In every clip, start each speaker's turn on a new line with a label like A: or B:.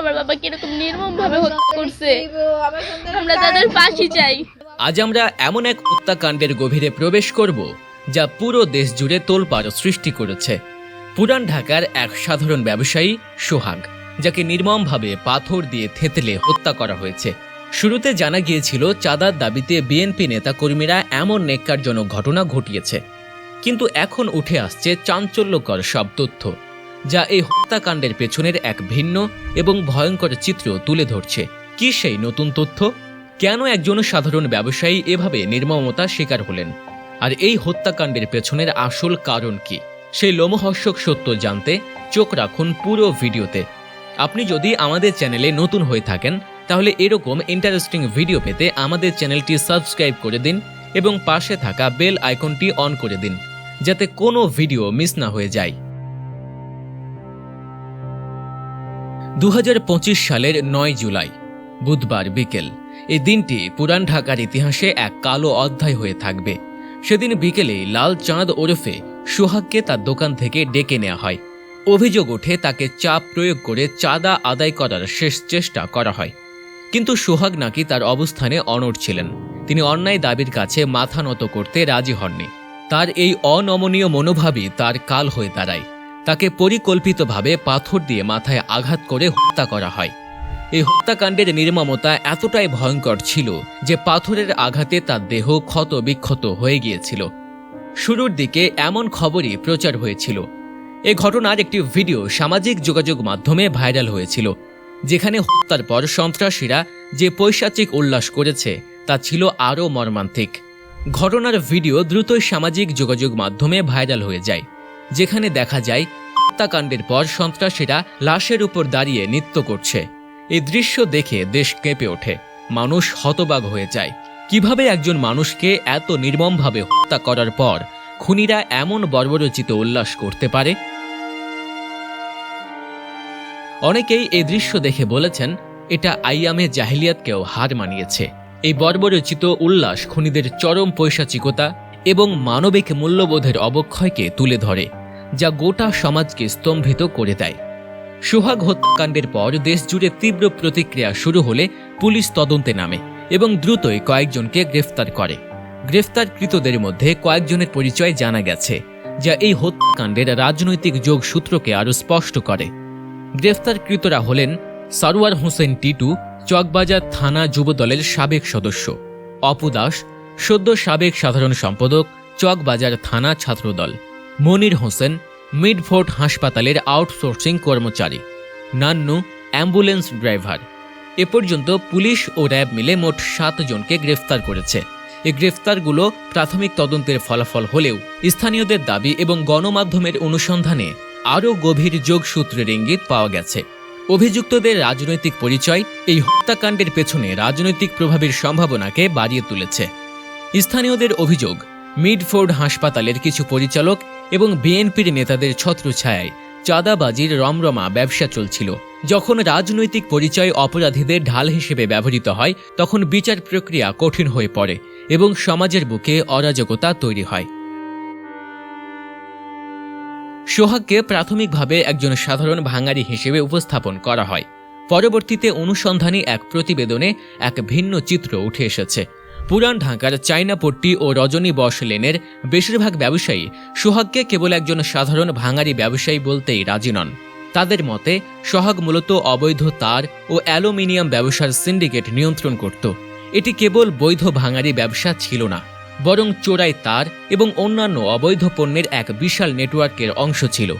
A: আমার বাবাকে এরকম নির্মম ভাবে হত্যা করছে। আমরা তাদের ফাঁসি চাই।
B: আজ আমরা এমন এক হত্যাকাণ্ডের গভীরে প্রবেশ করব যা পুরো দেশ জুড়ে তোলপাড় সৃষ্টি করেছে। পুরান ঢাকার এক সাধারণ ব্যবসায়ী সোহাগ যাকে নির্মমভাবে পাথর দিয়ে থেতলে হত্যা করা হয়েছে। শুরুতে জানা গিয়েছিল চাঁদার দাবিতে বিএনপি নেতাকর্মীরা এমন নেককারজনক ঘটনা ঘটিয়েছে। কিন্তু এখন উঠে আসছে চাঞ্চল্যকর সব তথ্য। যা এই হত্যাকাণ্ডের পেছনের এক ভিন্ন এবং ভয়ঙ্কর চিত্র তুলে ধরছে। কি সেই নতুন তথ্য? কেন একজন সাধারণ ব্যবসায়ী এভাবে নির্মমতা শিকার হলেন? আর এই হত্যাকাণ্ডের পেছনের আসল কারণ কি? সেই লোমহর্ষক সত্য জানতে চোখ রাখুন পুরো ভিডিওতে। আপনি যদি আমাদের চ্যানেলে নতুন হয়ে থাকেন, তাহলে এরকম ইন্টারেস্টিং ভিডিও পেতে আমাদের চ্যানেলটি সাবস্ক্রাইব করে দিন এবং পাশে থাকা বেল আইকনটি অন করে দিন, যাতে কোনো ভিডিও মিস না হয়ে যায়। দু হাজার পঁচিশ সালের নয় জুলাই, বুধবার বিকেল। এই দিনটি পুরান ঢাকার ইতিহাসে এক কালো অধ্যায় হয়ে থাকবে। সেদিন বিকেলে লাল চাঁদ ওরফে সোহাগকে তার দোকান থেকে ডেকে নেওয়া হয়। অভিযোগ ওঠে তাকে চাপ প্রয়োগ করে চাঁদা আদায় করার শেষ চেষ্টা করা হয়। কিন্তু সোহাগ নাকি তার অবস্থানে অনড় ছিলেন। তিনি অন্যায় দাবির কাছে মাথা নত করতে রাজি হননি। তার এই অনমনীয় মনোভাবই তার কাল হয়ে দাঁড়ায়। তাকে পরিকল্পিতভাবে পাথর দিয়ে মাথায় আঘাত করে হত্যা করা হয়। এই হত্যাকাণ্ডের নির্মমতা এতটাই ভয়ঙ্কর ছিল যে পাথরের আঘাতে তার দেহ ক্ষত বিক্ষত হয়ে গিয়েছিল। শুরুর দিকে এমন খবরই প্রচার হয়েছিল। এ ঘটনার একটি ভিডিও সামাজিক যোগাযোগ মাধ্যমে ভাইরাল হয়েছিল, যেখানে হত্যার পর সন্ত্রাসীরা যে পৈশাচিক উল্লাস করেছে তা ছিল আরও মর্মান্তিক। ঘটনার ভিডিও দ্রুতই সামাজিক যোগাযোগ মাধ্যমে ভাইরাল হয়ে যায়। যেখানে দেখা যায় হত্যাকাণ্ডের পর সন্ত্রাসীরা লাশের উপর দাঁড়িয়ে নৃত্য করছে। এই দৃশ্য দেখে দেশ কেঁপে ওঠে। মানুষ হতবাগ হয়ে যায়। কীভাবে একজন মানুষকে এত নির্মমভাবে হত্যা করার পর খুনিরা এমন বর্বরচিত উল্লাস করতে পারে? অনেকেই এই দৃশ্য দেখে বলেছেন, এটা আইয়ামে জাহিলিয়াতকেও হার মানিয়েছে। এই বর্বরচিত উল্লাস খুনিদের চরম পৈশাচিকতা এবং মানবিক মূল্যবোধের অবক্ষয়কে তুলে ধরে। যা গোটা সমাজকে স্তম্ভিত করে দেয়। সোহাগ হত্যাকাণ্ডের পর দেশজুড়ে তীব্র প্রতিক্রিয়া শুরু হলে পুলিশ তদন্তে নামে এবং দ্রুতই কয়েকজনকে গ্রেফতার করে। গ্রেফতারকৃতদের মধ্যে কয়েকজনের পরিচয় জানা গেছে, যা এই হত্যাকাণ্ডের রাজনৈতিক যোগসূত্রকে আরও স্পষ্ট করে। গ্রেফতারকৃতরা হলেন সারোয়ার হোসেন টিটু, চকবাজার থানা যুবদলের সাবেক সদস্য, অপু দাস, সদ্য সাবেক সাধারণ সম্পাদক, চকবাজার থানা ছাত্রদল। মনির হোসেন, মিডফোর্ট হাসপাতালের আউটসোর্সিং কর্মচারী। Nannu, ambulance driver. এ পর্যন্ত পুলিশ ও র্যাব মিলে মোট সাত জনকে গ্রেফতার করেছে। এই গ্রেফতারগুলো প্রাথমিক তদন্তের ফলাফল হলেও স্থানীয়দের দাবি এবং গণমাধ্যমের অনুসন্ধানে আরও গভীর যোগসূত্রের ইঙ্গিত পাওয়া গেছে। অভিযুক্তদের রাজনৈতিক পরিচয় এই হত্যাকাণ্ডের পেছনে রাজনৈতিক প্রভাবের সম্ভাবনাকে বাড়িয়ে তুলেছে। স্থানীয়দের অভিযোগ, মিডফোর্ড হাসপাতালের কিছু পরিচালক এবং বিএনপির নেতাদের ছত্রছায়ায় চাঁদাবাজির রমরমা ব্যবসা চলছিল। যখন রাজনৈতিক পরিচয় অপরাধীদের ঢাল হিসেবে ব্যবহৃত হয়, তখন বিচার প্রক্রিয়া কঠিন হয়ে পড়ে এবং সমাজের বুকে অরাজকতা তৈরি হয়। সোহাগকে প্রাথমিকভাবে একজন সাধারণ ভাঙারি হিসেবে উপস্থাপন করা হয়। পরবর্তীতে অনুসন্ধানী এক প্রতিবেদনে এক ভিন্ন চিত্র উঠে এসেছে। পুরান ঢাকার চাইনাপট্টি ও রজনী বস লেনের বেশিরভাগ ব্যবসায়ী সোহাগকে কেবল একজন সাধারণ ভাঙারি ব্যবসায়ী বলতেই রাজি নন। তাদের মতে, সোহাগ মূলত অবৈধ তার ও অ্যালুমিনিয়াম ব্যবসার সিন্ডিকেট নিয়ন্ত্রণ করত। এটি কেবল বৈধ ভাঙারি ব্যবসা ছিল না, বরং চোরাই তার এবং অন্যান্য অবৈধ পণ্যের এক বিশাল নেটওয়ার্কের অংশ ছিল।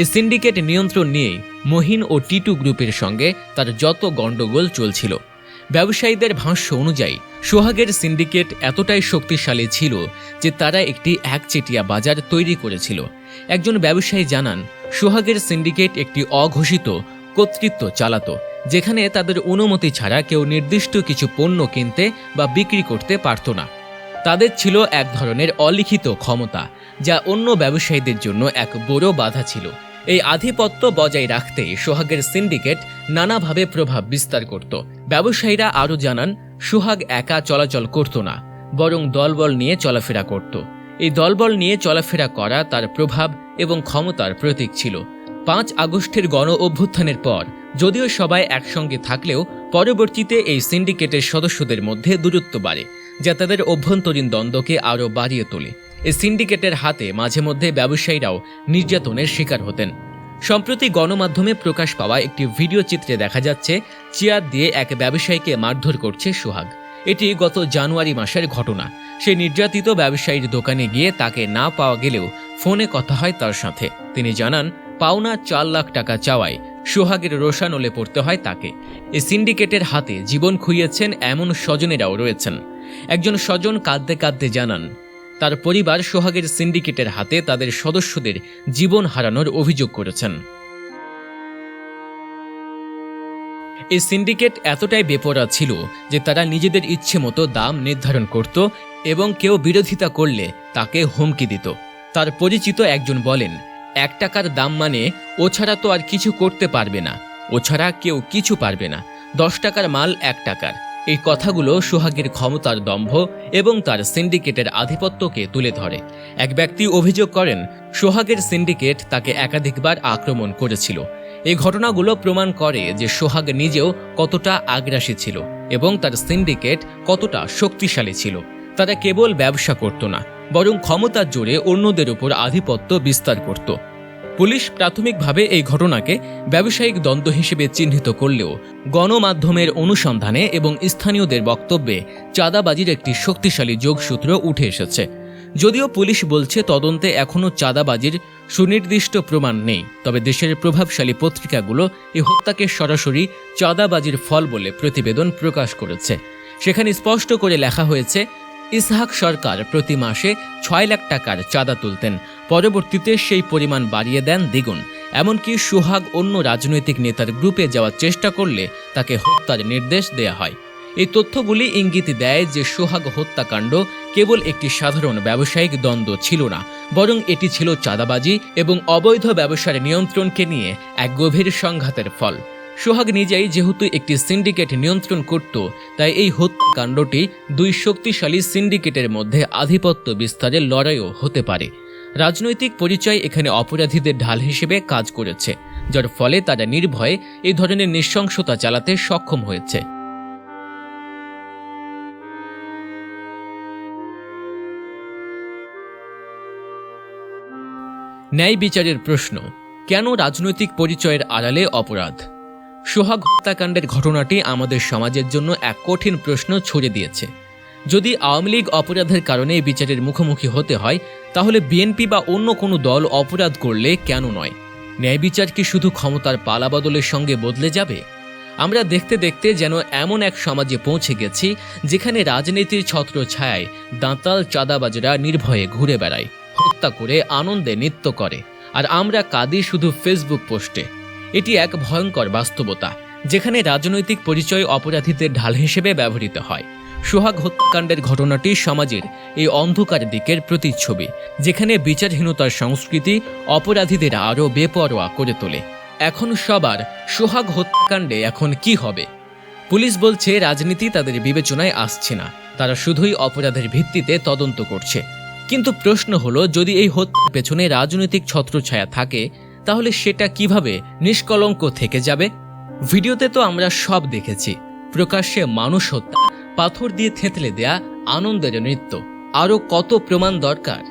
B: এই সিন্ডিকেট নিয়ন্ত্রণ নিয়েই মহিন ও টিটু গ্রুপের সঙ্গে তার যত গণ্ডগোল চলছিল। ব্যবসায়ীদের ভাষ্য অনুযায়ী, সোহাগের সিন্ডিকেট এতটাই শক্তিশালী ছিল যে তারা একটি একচেটিয়া বাজার তৈরি করেছিল। একজন ব্যবসায়ী জানান, সোহাগের সিন্ডিকেট একটি অঘোষিত, কর্তৃত্ব চালাতো, যেখানে তাদের অনুমতি ছাড়া কেউ নির্দিষ্ট কিছু পণ্য কিনতে বা বিক্রি করতে পারত না। তাদের ছিল এক ধরনের অলিখিত ক্ষমতা, যা অন্য ব্যবসায়ীদের জন্য এক বড় বাধা ছিল। এই আধিপত্য বজায় রাখতে সোহাগের সিন্ডিকেট নানাভাবে প্রভাব বিস্তার করত। ব্যবসায়ীরা আরও জানান, সোহাগ একা চলাচল করত না, বরং দলবল নিয়ে চলাফেরা করত। এই দলবল নিয়ে চলাফেরা করা তার প্রভাব এবং ক্ষমতার প্রতীক ছিল। পাঁচ আগস্টের গণ অভ্যুত্থানের পর, যদিও সবাই একসঙ্গে থাকলেও পরবর্তীতে এই সিন্ডিকেটের সদস্যদের মধ্যে দূরত্ব বাড়ে, যা তাদের অভ্যন্তরীণ দ্বন্দ্বকে আরও বাড়িয়ে তোলে। এই সিন্ডিকেটের হাতে মাঝে মধ্যে ব্যবসায়ীরাও নির্যাতনের শিকার হতেন। সম্প্রতি গণমাধ্যমে প্রকাশ পাওয়া একটি ভিডিও চিত্রে দেখা যাচ্ছে, চেয়ার দিয়ে এক ব্যবসায়ীকে মারধর করছে সোহাগ। এটি গত জানুয়ারি মাসের ঘটনা। সে নির্যাতিত ব্যবসায়ীর দোকানে গিয়ে তাকে না পাওয়া গেলেও ফোনে কথা হয় তার সাথে। তিনি জানান, পাওনা চার লাখ টাকা চাওয়ায় সোহাগের রোশানলে পড়তে হয় তাকে। এই সিন্ডিকেটের হাতে জীবন খুইয়েছেন এমন স্বজনেরাও রয়েছেন। একজন স্বজন কাঁদতে কাঁদতে জানান তার পরিবার সোহাগের সিন্ডিকেটের হাতে তাদের সদস্যদের জীবন হারানোর অভিযোগ করেছেন। এই সিন্ডিকেট এতটাই বেপরা ছিল যে তারা নিজেদের ইচ্ছে মতো দাম নির্ধারণ করত এবং কেউ বিরোধিতা করলে তাকে হুমকি দিত। তার পরিচিত একজন বলেন, এক টাকার দাম মানে ও ছাড়া তো আর কিছু করতে পারবে না। ও ছাড়া কেউ কিছু পারবে না। দশ টাকার মাল এক টাকার। এই কথাগুলো সোহাগের ক্ষমতার দম্ভ এবং তার সিন্ডিকেটের আধিপত্যকে তুলে ধরে। এক ব্যক্তি অভিযোগ করেন, সোহাগের সিন্ডিকেট তাকে একাধিকবার আক্রমণ করেছিল। এই ঘটনাগুলো প্রমাণ করে যে সোহাগ নিজেও কতটা আগ্রাসী ছিল এবং তার সিন্ডিকেট কতটা শক্তিশালী ছিল। তারা কেবল ব্যবসা করত না, বরং ক্ষমতার জোরে অন্যদের উপর আধিপত্য বিস্তার করত। পুলিশ প্রাথমিকভাবে এই ঘটনাকে ব্যবসায়িক দ্বন্দ্ব হিসেবে চিহ্নিত করলেও গণমাধ্যমের অনুসন্ধানে এবং স্থানীয়দের বক্তব্যে চাঁদাবাজির একটি শক্তিশালী যোগসূত্র উঠে এসেছে। যদিও পুলিশ বলছে তদন্তে এখনও চাঁদাবাজির সুনির্দিষ্ট প্রমাণ নেই, তবে দেশের প্রভাবশালী পত্রিকাগুলো এই হত্যাকে সরাসরি চাঁদাবাজির ফল বলে প্রতিবেদন প্রকাশ করেছে। সেখানে স্পষ্ট করে লেখা হয়েছে ইসহাক সরকার প্রতি মাসে ছয় লাখ টাকার চাঁদা তুলতেন। পরবর্তীতে সেই পরিমাণ বাড়িয়ে দেন দ্বিগুণ। এমনকি সুহাগ অন্য রাজনৈতিক নেতার গ্রুপে যাওয়ার চেষ্টা করলে তাকে হত্যার নির্দেশ দেয়া হয়। এই তথ্যগুলি ইঙ্গিত দেয় যে সোহাগ হত্যাকাণ্ড কেবল একটি সাধারণ ব্যবসায়িক দ্বন্দ্ব ছিল না, বরং এটি ছিল চাঁদাবাজি এবং অবৈধ ব্যবসার নিয়ন্ত্রণকে নিয়ে এক গভীর সংঘাতের ফল। সোহাগ নিজেই যেহেতু একটি সিন্ডিকেট নিয়ন্ত্রণ করত, তাই এই হত্যাকাণ্ডটি দুই শক্তিশালী সিন্ডিকেটের মধ্যে আধিপত্য বিস্তারের লড়াইও হতে পারে। রাজনৈতিক পরিচয় এখানে অপরাধীদের ঢাল হিসেবে কাজ করেছে, যার ফলে তারা নির্ভয়ে এই ধরনের নৃশংসতা চালাতে সক্ষম হয়েছে। ন্যায় বিচারের প্রশ্ন, কেন রাজনৈতিক পরিচয়ের আড়ালে অপরাধ? সোহাগ হত্যাকাণ্ডের ঘটনাটি আমাদের সমাজের জন্য এক কঠিন প্রশ্ন ছড়ে দিয়েছে। যদি আওয়ামী লীগ অপরাধের কারণে বিচারের মুখোমুখি হতে হয়, তাহলে বিএনপি বা অন্য কোনো দল অপরাধ করলে কেন নয়? ন্যায় বিচার কি শুধু ক্ষমতার পালাবদলের সঙ্গে বদলে যাবে? আমরা দেখতে দেখতে যেন এমন এক সমাজে পৌঁছে গেছি, যেখানে রাজনীতির ছত্র ছায়ায় দাঁতাল চাঁদাবাজরা নির্ভয়ে ঘুরে বেড়ায়, হত্যা করে আনন্দে নৃত্য করে। আর আমরা কাঁদি শুধু ফেসবুক পোস্টে এটি এক ভয়ঙ্কর বাস্তবতা, যেখানে রাজনৈতিক পরিচয় অপরাধীদের ঢাল হিসেবে ব্যবহৃত হয়। সোহাগ হত্যাকাণ্ডের ঘটনাটি সমাজের এই অন্ধকার দিকের প্রতিচ্ছবি, যেখানে বিচারহীনতার সংস্কৃতি অপরাধীদের আরও বেপরোয়া করে তোলে। এখন সবার সোহাগ হত্যাকাণ্ডে এখন কি হবে? পুলিশ বলছে, রাজনীতি তাদের বিবেচনায় আসছে না। তারা শুধুই অপরাধের ভিত্তিতে তদন্ত করছে। কিন্তু প্রশ্ন হলো, যদি এই হত্যার পেছনে রাজনৈতিক ছত্রছায়া থাকে তাহলে সেটা কীভাবে নিষ্কলঙ্ক থেকে যাবে? ভিডিওতে তো আমরা সব দেখেছি। প্রকাশ্যে মানুষ হত্যা, পাথর দিয়ে থেতলে দেয়া, আনন্দের নৃত্য। আরও কত প্রমাণ দরকার?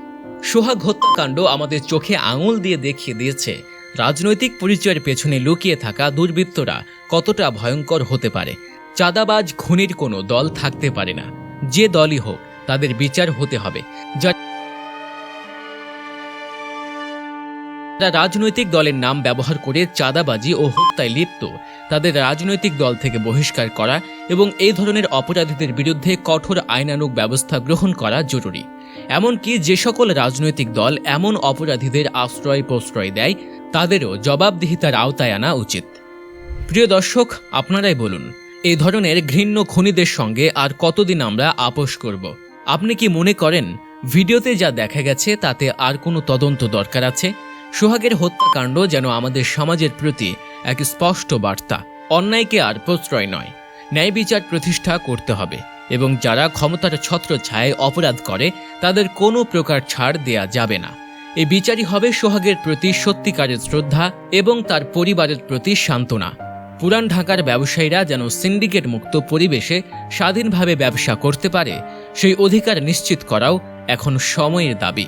B: সোহাগ হত্যাকাণ্ড আমাদের চোখে আঙুল দিয়ে দেখিয়ে দিয়েছে। রাজনৈতিক পরিচয়ের পেছনে লুকিয়ে থাকা দুর্বৃত্তরা কতটা ভয়ঙ্কর হতে পারে? চাঁদাবাজ, খুনির কোনো দল থাকতে পারে না। যে দলই হোক, তাদের বিচার হতে হবে। যা যারা রাজনৈতিক দলের নাম ব্যবহার করে চাঁদাবাজি ও হত্যায় লিপ্ত। তাদের রাজনৈতিক দল থেকে বহিষ্কার করা এবং এই ধরনের অপরাধীদের বিরুদ্ধে কঠোর আইনানুগ ব্যবস্থা গ্রহণ করা জরুরি। এমনকি যে সকল রাজনৈতিক দল এমন অপরাধীদের আশ্রয় প্রশ্রয় দেয়, তাদেরও জবাবদিহিতার আওতায় আনা উচিত। প্রিয় দর্শক, আপনারাই বলুন, এই ধরনের ঘৃণ্য খনিদের সঙ্গে আর কতদিন আমরা আপোষ করব? আপনি কি মনে করেন, ভিডিওতে যা দেখা গেছে তাতে আর কোনো তদন্ত দরকার আছে? সোহাগের হত্যাকাণ্ড যেন আমাদের সমাজের প্রতি এক স্পষ্ট বার্তা। অন্যায়কে আর প্রশ্রয় নয়। ন্যায় বিচার প্রতিষ্ঠা করতে হবে এবং যারা ক্ষমতার ছত্র ছায় অপরাধ করে, তাদের কোনো প্রকার ছাড় দেয়া যাবে না। এ বিচারই হবে সোহাগের প্রতি সত্যিকারের শ্রদ্ধা এবং তার পরিবারের প্রতি সান্ত্বনা। পুরান ঢাকার ব্যবসায়ীরা যেন সিন্ডিকেট মুক্ত পরিবেশে স্বাধীনভাবে ব্যবসা করতে পারে, সেই অধিকার নিশ্চিত করাও এখন সময়ের দাবি।